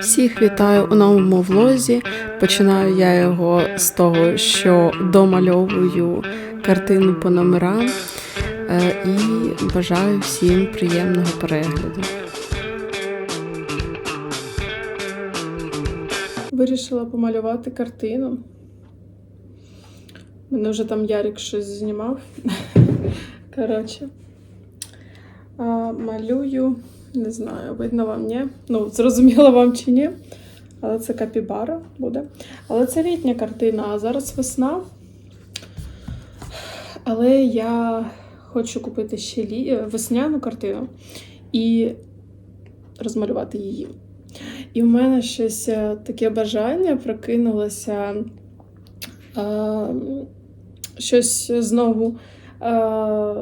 Всіх вітаю у новому влозі. Починаю я його з того, що домальовую картину по номерам е, і бажаю всім приємного перегляду. Вирішила помалювати картину. Мене вже там Ярик щось знімав. Коротше. Малюю, не знаю, видно вам, ні? Ну, зрозуміло вам чи ні. Але це капібара буде. Але це літня картина, а зараз весна. Але я хочу купити ще лі... е, весняну картину і розмалювати її. І в мене щось е, таке бажання прокинулося е, щось знову. Е,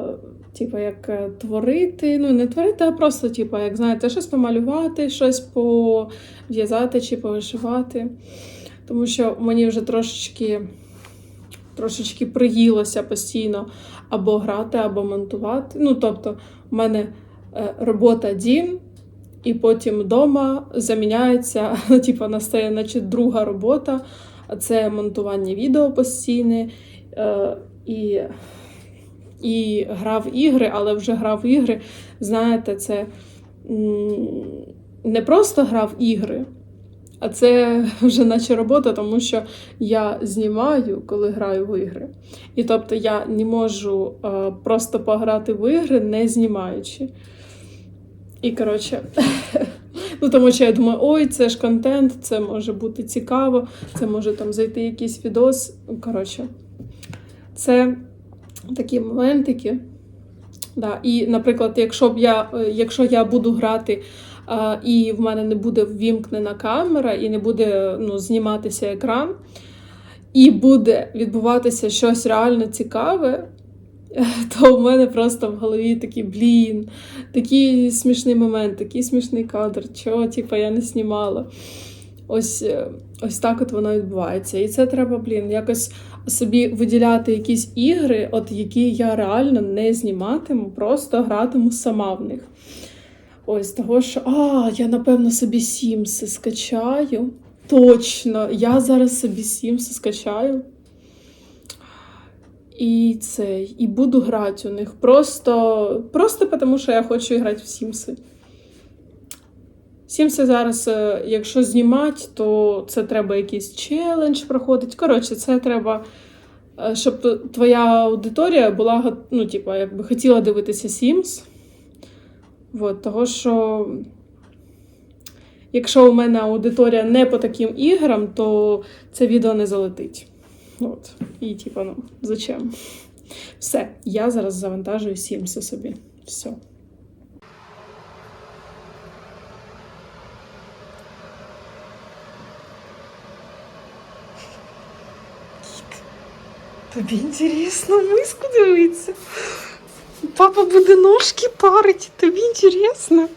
Типу, як е, творити, ну не творити, а просто, типу, як знаєте, щось помалювати, щось пов'язати чи повишивати. Тому що мені вже трошечки, трошечки приїлося постійно або грати, або монтувати. Ну, тобто, в мене е, робота дім, і потім вдома заміняється, типу, настає, наче друга робота, це монтування відео постійне. І і грав ігри, але вже грав ігри. Знаєте, це не просто грав ігри, а це вже наче робота, тому що я знімаю, коли граю в ігри. І тобто я не можу е, просто пограти в ігри, не знімаючи. І коротше, ну тому що я думаю, ой, це ж контент, це може бути цікаво, це може там зайти якийсь відос. Коротше, це такі моментики. Да. І, наприклад, якщо б я, е, якщо я буду грати, а, і в мене не буде ввімкнена камера, і не буде ну, зніматися екран, і буде відбуватися щось реально цікаве, то в мене просто в голові такий блін, такий смішний момент, такий смішний кадр, чого типу, я не знімала. Ось, е, ось так от воно відбувається. І це треба, блін, якось собі виділяти якісь ігри, от які я реально не зніматиму, просто гратиму сама в них. Ось того, що а, я напевно собі Сімси скачаю. Точно, я зараз собі Сімси скачаю. І цей, і буду грати у них. Просто, просто тому, що я хочу грати в Сімси. Сімси зараз, е, якщо знімати, то це треба якийсь челендж проходити. Коротше, це треба, е, щоб твоя аудиторія була, ну, типу, якби хотіла дивитися Sims. От, того, що якщо у мене аудиторія не по таким іграм, то це відео не залетить. От. І, типу, ну, зачем? Все, я зараз завантажую Sims собі. Все. Тобі інтересно миску дивитися. Папа буде ножки парить. Тобі інтересно.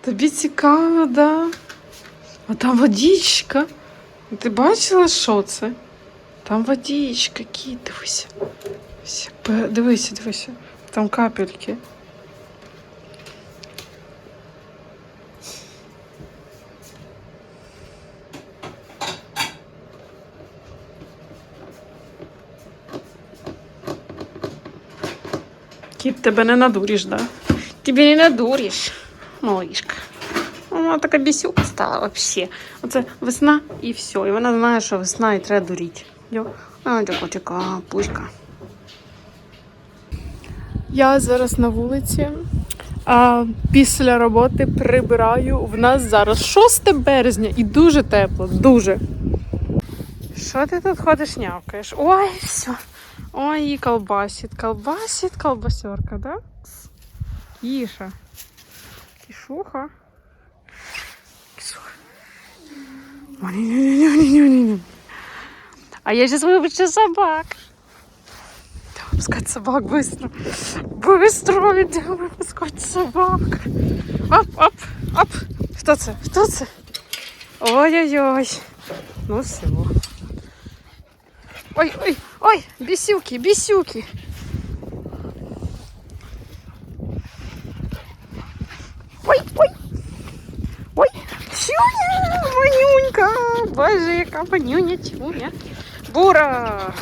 Тобі цікаво, да? А там водичка. Ти бачила, що це? Там водичка, кіт, дивися. Дивися, пе- Дивися, дивися. Там капельки. Кіт, тебе не надуриш, да? Тебе не надуриш, малышка. Вона така бісюка стала вообще. Оце весна і все. І вона знає, що весна і треба дуріти. Йо. Вона така така пуська. Я зараз на вулиці. А після роботи прибираю. В нас зараз 6 березня і дуже тепло, дуже. Що ти тут ходиш, нявкаєш? Ой, все. Ой, і колбасить, колбасить, колбасерка, да? Киша. Кишуха. Кишуха. А я сейчас выпущу собак. Давай выпускать собак быстро. Быстро идем выпускать собак. Оп, оп, оп. Хто це? Хто це? Ой-ой-ой. Ну все. Ой, ой, ой, бісюки, бісюки. Ой, ой. Ой, чує? Манюнька! Боже, яка манюня, чуня. Бура!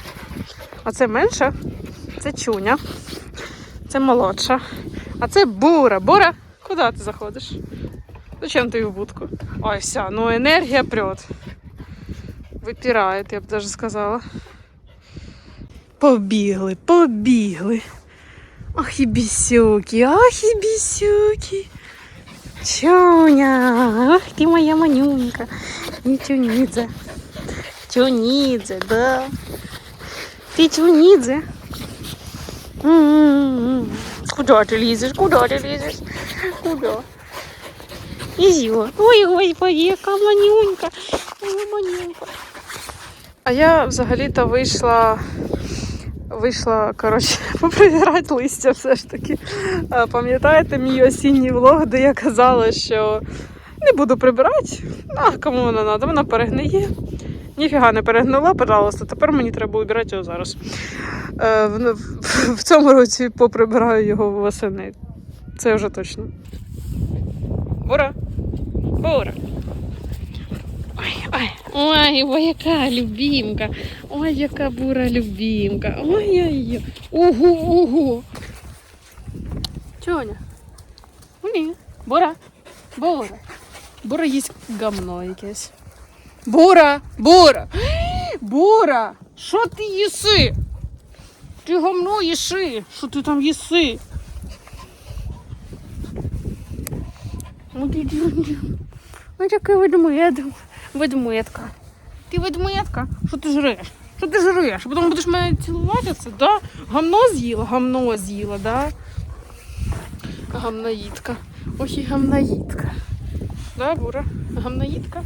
А це менша, це чуня. Це молодша. А це бура. Бура, куди ти заходиш? Зачем ти в будку? Ой, вся, ну енергія прет. Випирає, я б даже сказала. Побігли, побігли. Ах і бісюки, ах і бісюки. Чуня, ах ти моя манюнька. І чунідзе. Чунідзе, да. Ти чунідзе. Куда ти лізеш? Куда ти лізеш? Куда? Ізю. Ой, господи, яка манюнька. Моя манюнька. А я взагалі-то вийшла вийшла, коротше, поприбирати листя все ж таки. Пам'ятаєте мій осінній влог, де я казала, що не буду прибирати, а кому вона треба, вона перегниє. Ніфіга не перегнила, пожалуйста, тепер мені треба вибирати його зараз. Е, в, в, в цьому році поприбираю його восени. Це вже точно. Бура! Бура! Ой, ой, ой, ой, яка любімка. Ой, яка бура любімка. Ой, ой, ой. Угу, угу. Чоня? Ні. Бура. Бура. Бура їсть гамно якесь. Бура, бура. Бура, що ти їси? Ти гамно їси. Що ти там їси? Ой, ти- ти- ти. Ой, таке ведмедик. Ведмедка. Ти ведмедка? Що ти жреш? Що ти жреш? Потім будеш мене цілуватися, да? Гамно з'їла, гамно з'їла, да? Гамнаїдка. Ох і гамнаїдка. Да, Бура? Гамнаїдка?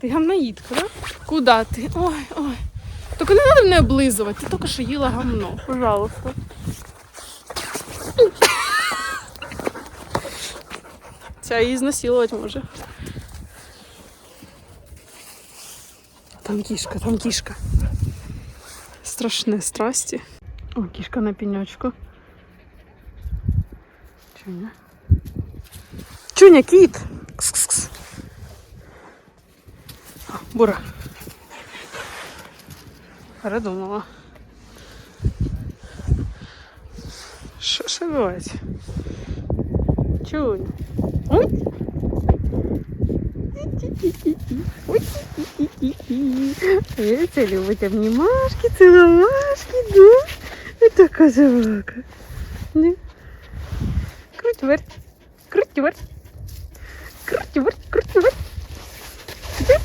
Ти гамнаїдка, да? Куда ти? Ой, ой. Тільки не треба мене облизувати, ти тільки що їла гамно. Пожалуйста. Ця її може. Там кішка, там кішка. Страшне страсті. О, кішка на пеньочку. Чуня. Чуня, кіт! Кс-кс-кс. А, Бура. Передумала. Що ж відбувається? Чуня. Ой. Ой. Е, Це любить обнімашки, ціломашки, да? І така собака. Не? Круть верть, круть верть, круть верть, круть верть. Ти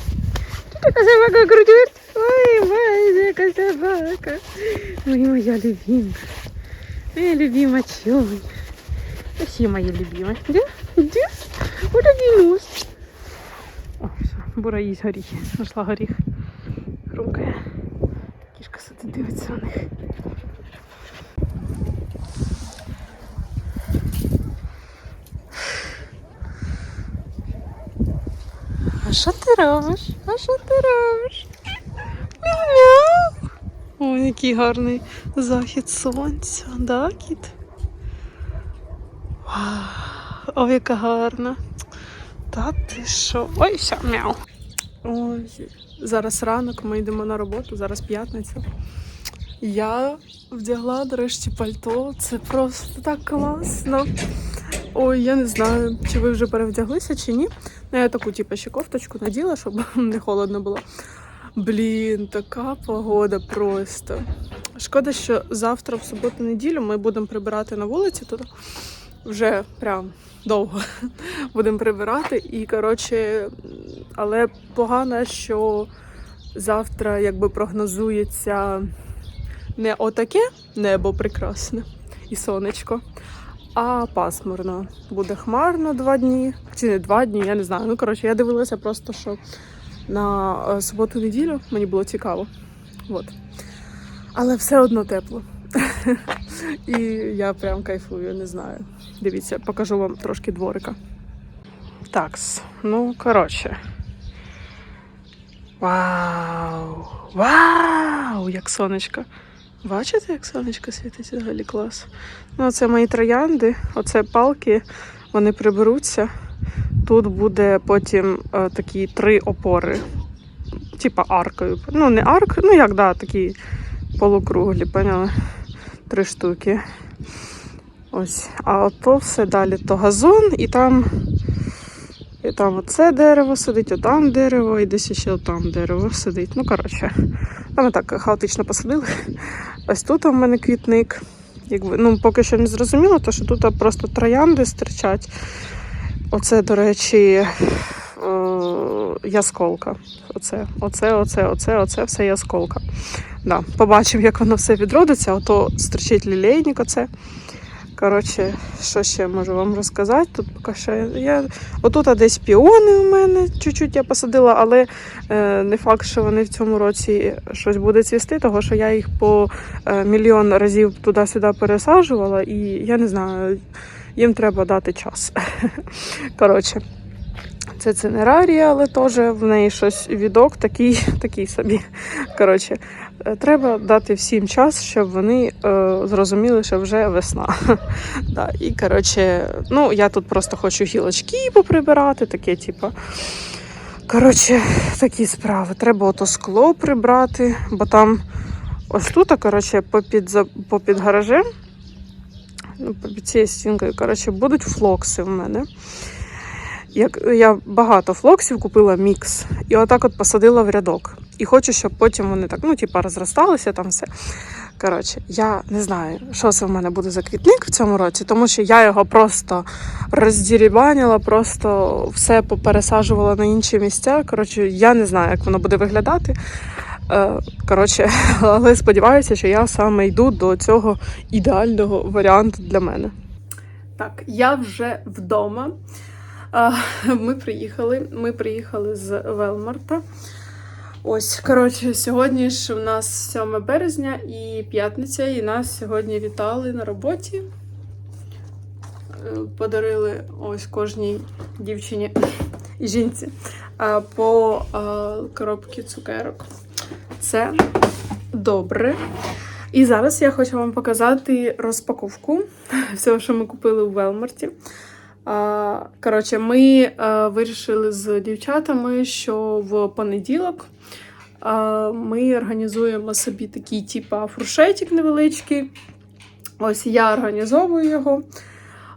така собака, круть верть. Ой, моя яка собака. Ой, моя любимка. Моя любима чуня. Всі мої любимі. Да? Да? Вот один нос. О, бура їсть горіхи. Нашла горіх. Хрумкає. Кішка сидить дивиться на них. А що ти робиш? А що ти робиш? Мяу. Ой, який гарний захід сонця, да, кіт? Ой, яка гарна. Та ти що? Ой, все, мяу. Ой, зараз ранок, ми йдемо на роботу, зараз п'ятниця. Я вдягла нарешті пальто. Це просто так класно. Ой, я не знаю, чи ви вже перевдяглися чи ні. Ну, я таку, типу, ще кофточку наділа, щоб не холодно було. Блін, така погода просто. Шкода, що завтра, в суботу-неділю, ми будемо прибирати на вулиці тут вже прям довго будемо прибирати. І коротше, але погано, що завтра якби прогнозується не отаке небо прекрасне і сонечко, а пасмурно. Буде хмарно два дні. Чи не два дні, я не знаю. Ну, коротше, я дивилася просто, що на е, суботу-неділю мені було цікаво. От. Але все одно тепло. І я прям кайфую, не знаю. Дивіться, покажу вам трошки дворика. Такс, ну коротше. Вау! Вау! Як сонечко. Бачите, як сонечко світить взагалі клас. Ну, це мої троянди, оце палки, вони приберуться. тут буде потім е, такі три опори, типа аркою. Ну, не арк, ну як, да, такі полукруглі, поняли? Три штуки. Ось. А ото все далі то газон, і там, і там оце дерево сидить, отам дерево, і десь ще там дерево сидить. Ну, коротше, там так хаотично посадили. Ось тут у мене квітник. Якби, ну, поки що не зрозуміло, то що тут просто троянди стирчать. Оце, до речі, е, ясколка. Оце, оце, оце, оце, оце все ясколка. Да, побачимо, як воно все відродиться. Ото стрічить лілейник оце. Коротше, що ще можу вам розказати? Тут поки що я. Отут а десь піони у мене чуть-чуть я посадила, але е, не факт, що вони в цьому році щось буде цвісти, тому що я їх по е, мільйон разів туди-сюди пересаджувала, і я не знаю, їм треба дати час. Коротше, це цинерарія, але теж в неї щось відок такий, такий собі. Коротше, треба дати всім час, щоб вони е, зрозуміли, що вже весна. да, і коротше, ну я тут просто хочу гілочки поприбирати, таке, типу. Коротше, такі справи. Треба ото скло прибрати, бо там ось тут, коротше, попід, попід гаражем, ну, під цією стінкою, коротше, будуть флокси в мене. Як я багато флоксів купила мікс, і отак от посадила в рядок. І хочу, щоб потім вони так, ну, типа, розросталися там все. Коротше, я не знаю, що це в мене буде за квітник в цьому році, тому що я його просто роздірібанила, просто все попересаджувала на інші місця. Коротше, я не знаю, як воно буде виглядати. Е, Коротше, але сподіваюся, що я саме йду до цього ідеального варіанту для мене. Так, я вже вдома. Ми приїхали. Ми приїхали з Велмарта. Ось, коротше, сьогодні ж у нас 7 березня і п'ятниця, і нас сьогодні вітали на роботі. Е, Подарили ось кожній дівчині і жінці по коробці цукерок. Це добре. І зараз я хочу вам показати розпаковку всього, що ми купили у Велмарті. Коротше, ми а, вирішили з дівчатами, що в понеділок а, ми організуємо собі такий, типа, фуршетик невеличкий. Ось я організовую його.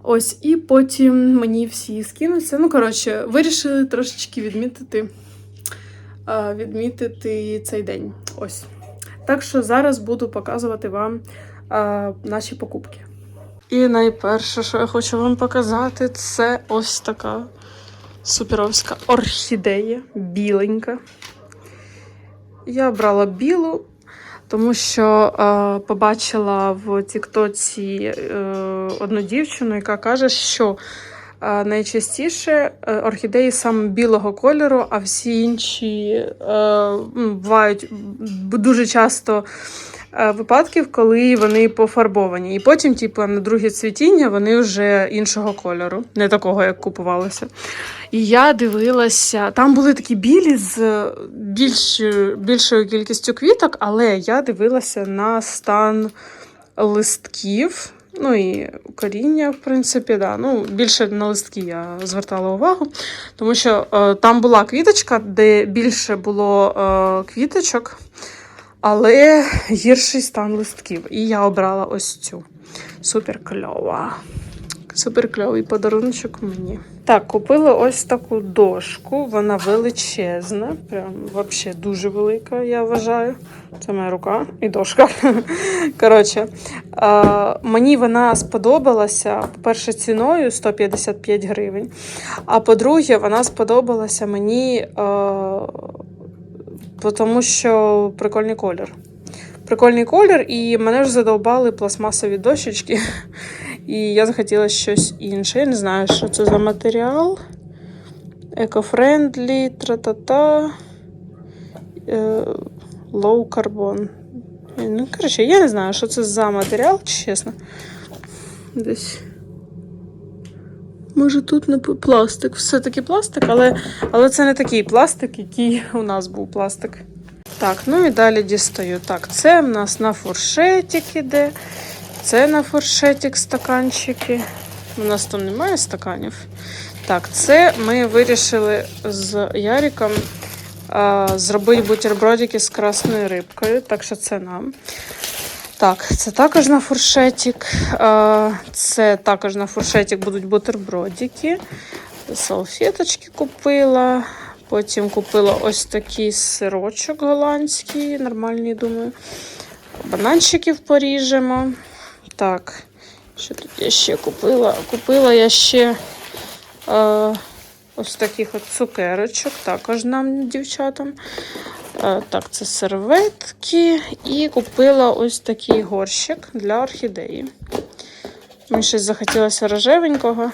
Ось, і потім мені всі скинуться. Ну, коротше, вирішили трошечки відмітити, а, відмітити цей день. Ось. Так що зараз буду показувати вам наші покупки. І найперше, що я хочу вам показати, це ось така суперовська орхідея, біленька. Я брала білу, тому що е, побачила в Тіктоці е, одну дівчину, яка каже, що е, найчастіше е, орхідеї саме білого кольору, а всі інші е, бувають дуже часто випадків, коли вони пофарбовані. І потім, типу, на друге цвітіння вони вже іншого кольору, не такого, як купувалося. І я дивилася, там були такі білі з більшою, більшою кількістю квіток, але я дивилася на стан листків. Ну і коріння, в принципі, да. Ну, більше на листки я звертала увагу, тому що е, там була квіточка, де більше було е, квіточок, але гірший стан листків. І я обрала ось цю. Супер кльова. Супер кльовий подаруночок мені. Так, купила ось таку дошку. Вона величезна, прям взагалі дуже велика, я вважаю. Це моя рука і дошка. Коротше, е, мені вона сподобалася, по-перше, ціною 155 гривень. А по-друге, вона сподобалася мені, е, тому що прикольний колір. Прикольний колір, і мене ж задовбали пластмасові дощечки. І я захотіла щось інше. Я не знаю, що це за матеріал. Еко-френдлі, тра-та-та. Е, Low carbon. Ну, коротше, я не знаю, що це за матеріал, чесно. Десь. Може, тут не пластик. Все-таки пластик, але, але це не такий пластик, який у нас був пластик. Так, ну і далі дістаю. Так, це в нас на фуршетик іде. Це на фуршетик стаканчики. У нас там немає стаканів. Так, це ми вирішили з Яриком е, зробити бутербродики з красною рибкою, так що це нам. Так, це також на фуршетик. Е, Це також на фуршетик будуть бутербродики. Салфеточки купила. Потім купила ось такий сирочок голландський, нормальний, думаю. Бананчиків поріжемо. Так, що тут я ще купила? Купила я ще е, ось таких от цукерочок, також нам, дівчатам. Е, так, це серветки. І купила ось такий горщик для орхідеї. Мені щось захотілося рожевенького.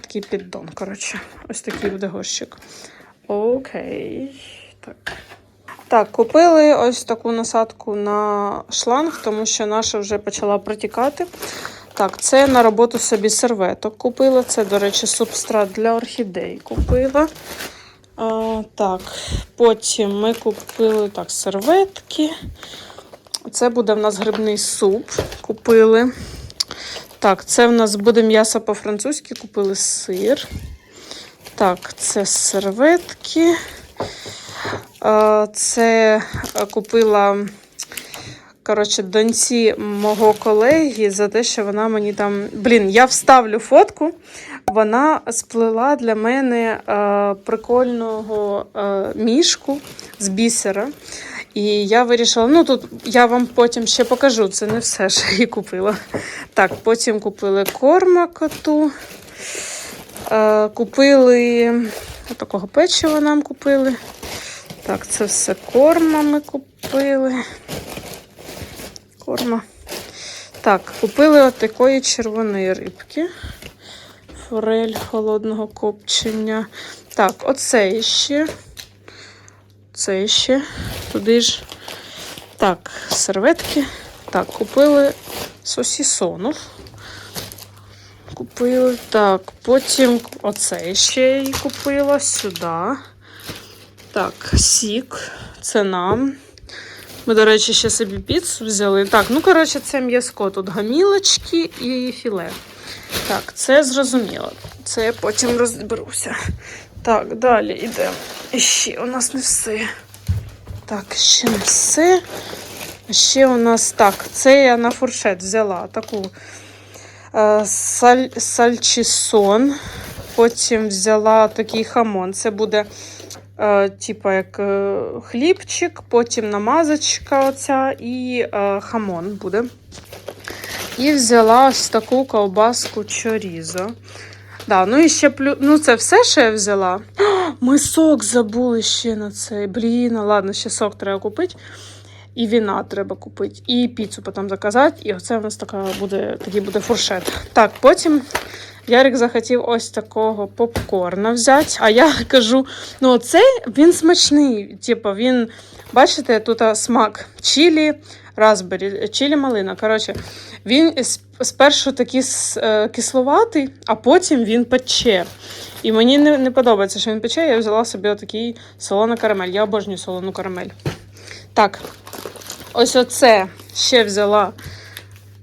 Такий піддон, коротше. Ось такий буде горщик. Окей. Так. Так, купили ось таку насадку на шланг, тому що наша вже почала протікати. Так, це на роботу собі серветок купила. Це, до речі, субстрат для орхідей купила. А, так, потім ми купили так, серветки. Це буде в нас грибний суп. Купили. Так, це в нас буде м'ясо по-французьки, купили сир. Так, це серветки. Це е, купила коротше, доньці мого колеги за те, що вона мені там. Блін, я вставлю фотку. Вона сплела для мене е, прикольного е, мішку з бісера. І я вирішила, ну тут я вам потім ще покажу, це не все, що її купила. Так, потім купили корма коту. Е, купили такого печива нам купили. Так, це все корма ми купили. Корма. Так, купили от такої червоної рибки. Форель холодного копчення. Так, оце ще. Це ще. Туди ж. Так, серветки. Так, купили сосісонов. Купили. Так, потім оце ще її купила сюди. Так, сік. Це нам. Ми, до речі, ще собі піцу взяли. Так, ну, коротше, це м'язко. Тут гамілочки і філе. Так, це зрозуміло. Це я потім розберуся. Так, далі йдемо. І ще у нас не все. Так, ще не все. Ще у нас так, це я на фуршет взяла таку е, саль, сальчисон. Потім взяла такий хамон. Це буде типа як е, хлібчик, потім намазочка оця і е, хамон буде. І взяла ось таку ковбаску чорізо. Да, ну і ще плю... Ну, це все, що я взяла. О, Ми сок забули ще на цей. Блін, ладно, ще сок треба купити. І віна треба купити. І піцу потім заказати. І оце у нас така буде, такий буде фуршет. Так, потім Ярик захотів ось такого попкорна взяти. А я кажу: ну, оцей він смачний. Типу, він, бачите, тут смак чилі, разбері, чилі малина. Коротше, він спершу такий е, кисловатий, а потім він пече. І мені не, не подобається, що він пече. Я взяла собі отакий солону карамель. Я обожнюю солону карамель. Так, ось оце ще взяла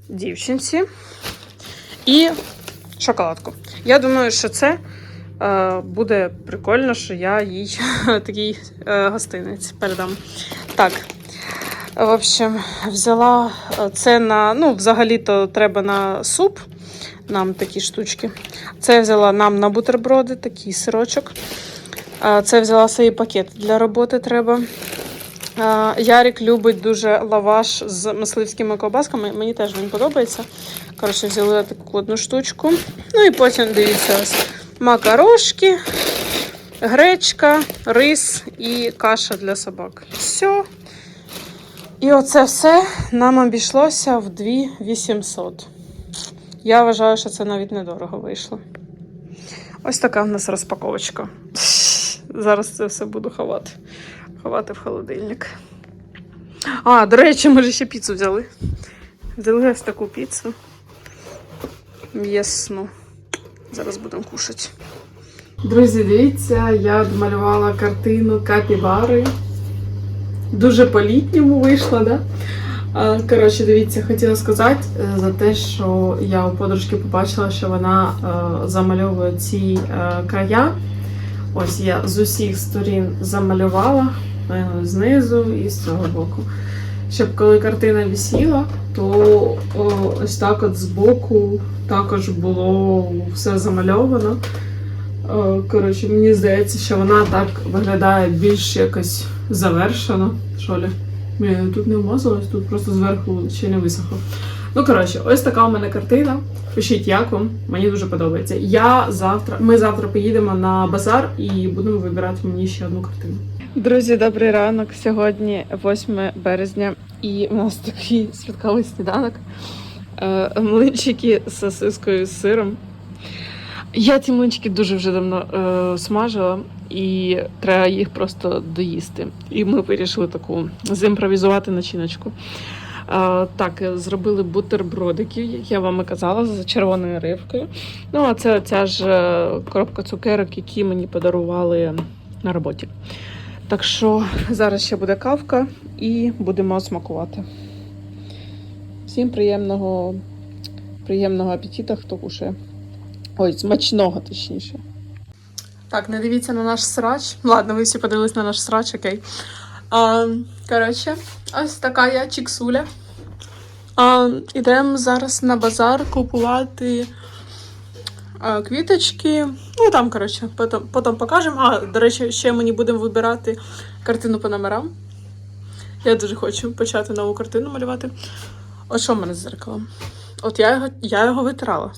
дівчинці. І шоколадку. Я думаю, що це е, буде прикольно, що я їй такий е, гостинець передам. Так. В общем, взяла е, це на. Ну, взагалі-то треба на суп. Нам такі штучки. Це я взяла нам на бутерброди, такий сирочок. Це взяла свої пакети для роботи треба. Ярик любить дуже лаваш з мисливськими ковбасками. Мені теж він подобається. Коротше, взяли таку одну штучку. Ну і потім дивіться макарошки, гречка, рис і каша для собак. Все. І оце все нам обійшлося в 2800. Я вважаю, що це навіть недорого вийшло. Ось така в нас розпаковочка. Зараз це все буду ховати. Ховати в холодильник. А, до речі, ми ж ще піцу взяли. Взяли ось таку піцу. М'ясну. Зараз будемо кушати. Друзі, дивіться, я домалювала картину капібари. Дуже по-літньому вийшла, да? Коротше, дивіться, хотіла сказати е, за те, що я у подружки побачила, що вона е, замальовує ці е, края. Ось я з усіх сторін замалювала знизу і з цього боку. Щоб коли картина висіла, то ось так от збоку також було все замальовано. Коротше, мені здається, що вона так виглядає більш якось завершено. Що ли? Тут не вмазалось, тут просто зверху ще не висохло. Ну, коротше, ось така у мене картина. Пишіть, як вам. Мені дуже подобається. Я завтра, ми завтра поїдемо на базар і будемо вибирати мені ще одну картину. Друзі, добрий ранок. Сьогодні 8 березня, і у нас такий святковий сніданок. Е, Млинчики з сосискою з сиром. Я ці млинчики дуже вже давно е, смажила, і треба їх просто доїсти. І ми вирішили таку зімпровізувати начиночку. Е, так, зробили бутербродики, як я вам і казала, з червоною рибкою. Ну, а це ця ж е, коробка цукерок, які мені подарували на роботі. Так що зараз ще буде кавка і будемо смакувати. Всім приємного, приємного апетита, хто кушає. Ой, смачного, точніше. Так, не дивіться на наш срач. Ладно, ви всі подивились на наш срач, окей. А, коротше, ось така я чіксуля. А, ідемо зараз на базар купувати а, квіточки. Ну там, коротше, потім, потім покажемо. А, до речі, ще мені будемо вибирати картину по номерам. Я дуже хочу почати нову картину малювати. От що в мене з зеркалом? От я його, я його витирала.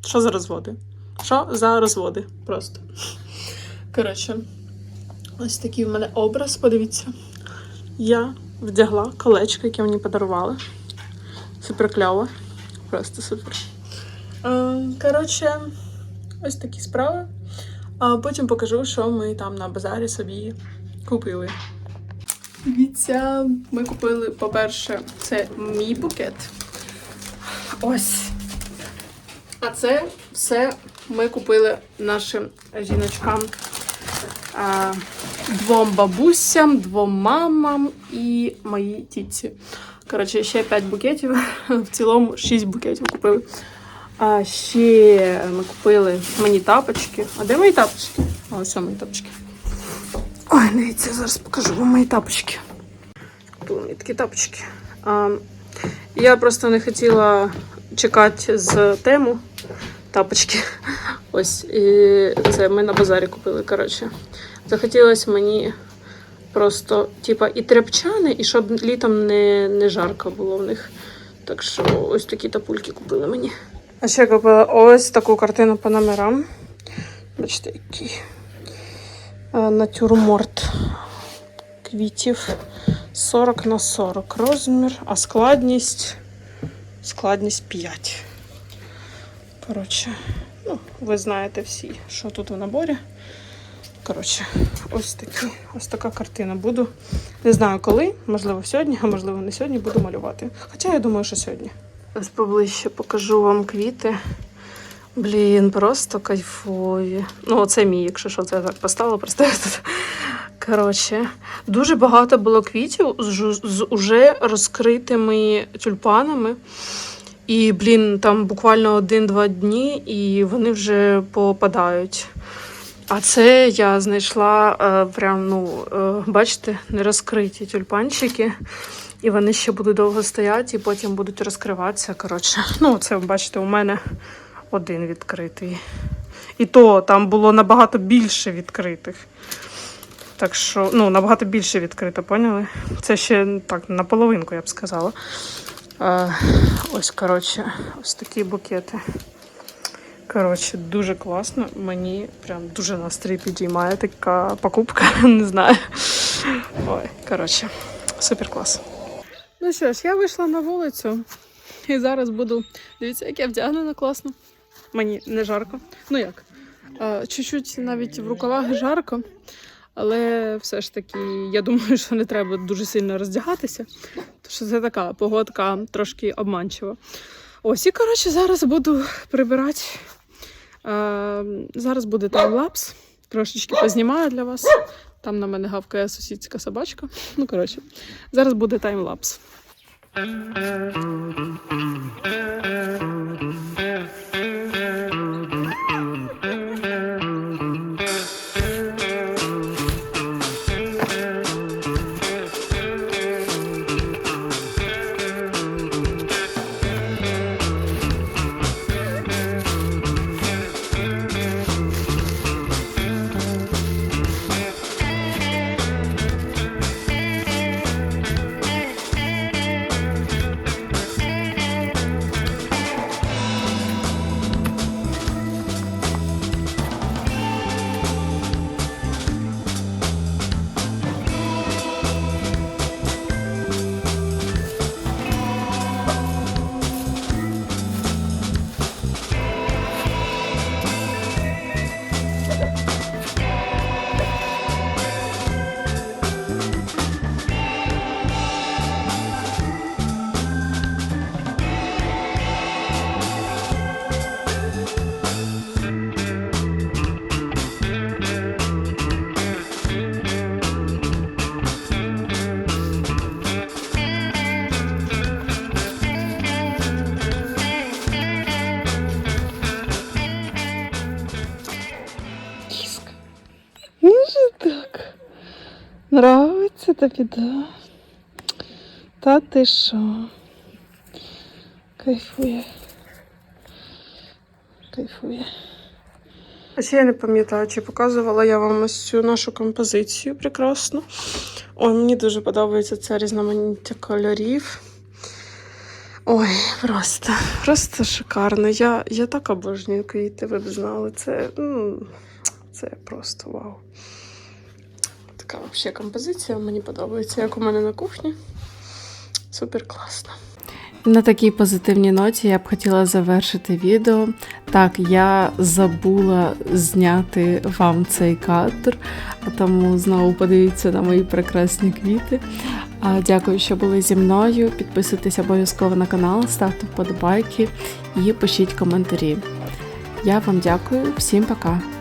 Що за розводи? Що за розводи? Просто. Коротше, ось такий в мене образ, подивіться. Я вдягла колечко, яке мені подарували. Супер кльово. Просто супер. Е, Коротше, ось такі справи. А потім покажу, що ми там на базарі собі купили. Дивіться, ми купили, по-перше, це мій букет. Ось. А це все ми купили нашим жіночкам. Двом бабусям, двом мамам і моїй тітці. Коротше, ще 5 букетів. В цілому 6 букетів купили. А ще ми купили мені тапочки. А де мої тапочки? А ось мої тапочки. Ой, дивіться, зараз покажу вам мої тапочки. Купила мені такі тапочки. А, я просто не хотіла чекати з тему тапочки. Ось, і це ми на базарі купили. Коротше, захотілося мені просто, типа, і тряпчани, і щоб літом не, не жарко було в них. Так що ось такі тапульки купили мені. А ще купила ось таку картину по номерам. Бачите, який е, натюрморт квітів 40 на 40 розмір, а складність складність 5. Коротше, ну, ви знаєте всі, що тут в наборі. Коротше, ось такі, ось така картина. Буду. Не знаю коли, можливо, сьогодні, а можливо, не сьогодні буду малювати. Хоча я думаю, що сьогодні. Ось поближче покажу вам квіти. Блін, просто кайфові. Ну, оце мій, якщо що, це я так поставила, просто я тут. Коротше, дуже багато було квітів з, уже розкритими тюльпанами. І, блін, там буквально один-два дні, і вони вже попадають. А це я знайшла е, прям, ну, е, бачите, не розкриті тюльпанчики. І вони ще будуть довго стояти, і потім будуть розкриватися. Коротше, ну, це, бачите, у мене один відкритий. І то там було набагато більше відкритих. Так що, ну, набагато більше відкрито, поняли? Це ще так, наполовинку, я б сказала. Ось, коротше, ось такі букети. Коротше, дуже класно. Мені прям дуже настрій підіймає така покупка, не знаю. Ой, коротше, супер клас. Ну що ж, я вийшла на вулицю і зараз буду. Дивіться, як я вдягнена класно. Мені не жарко. Ну як? Чуть-чуть навіть в рукавах жарко, але все ж таки, я думаю, що не треба дуже сильно роздягатися. Тому що це така погодка трошки обманчива. Ось і коротше, зараз буду прибирати. Е, зараз буде таймлапс. Трошечки познімаю для вас. Там на мене гавкає сусідська собачка. Ну, коротше, зараз буде таймлапс. Тобі, да? Та ти що? Кайфує. Кайфує. Ще я не пам'ятаю, чи показувала я вам ось цю нашу композицію прекрасну. Ой, мені дуже подобається це різноманіття кольорів. Ой, просто, просто шикарно. Я, я так обожнюю квіти, ви б знали. Це, ну, це просто вау. Така взагалі композиція мені подобається, як у мене на кухні. Супер класно. На такій позитивній ноті я б хотіла завершити відео. Так, я забула зняти вам цей кадр, тому знову подивіться на мої прекрасні квіти. Дякую, що були зі мною. Підписуйтесь обов'язково на канал, ставте вподобайки і пишіть коментарі. Я вам дякую, всім пока!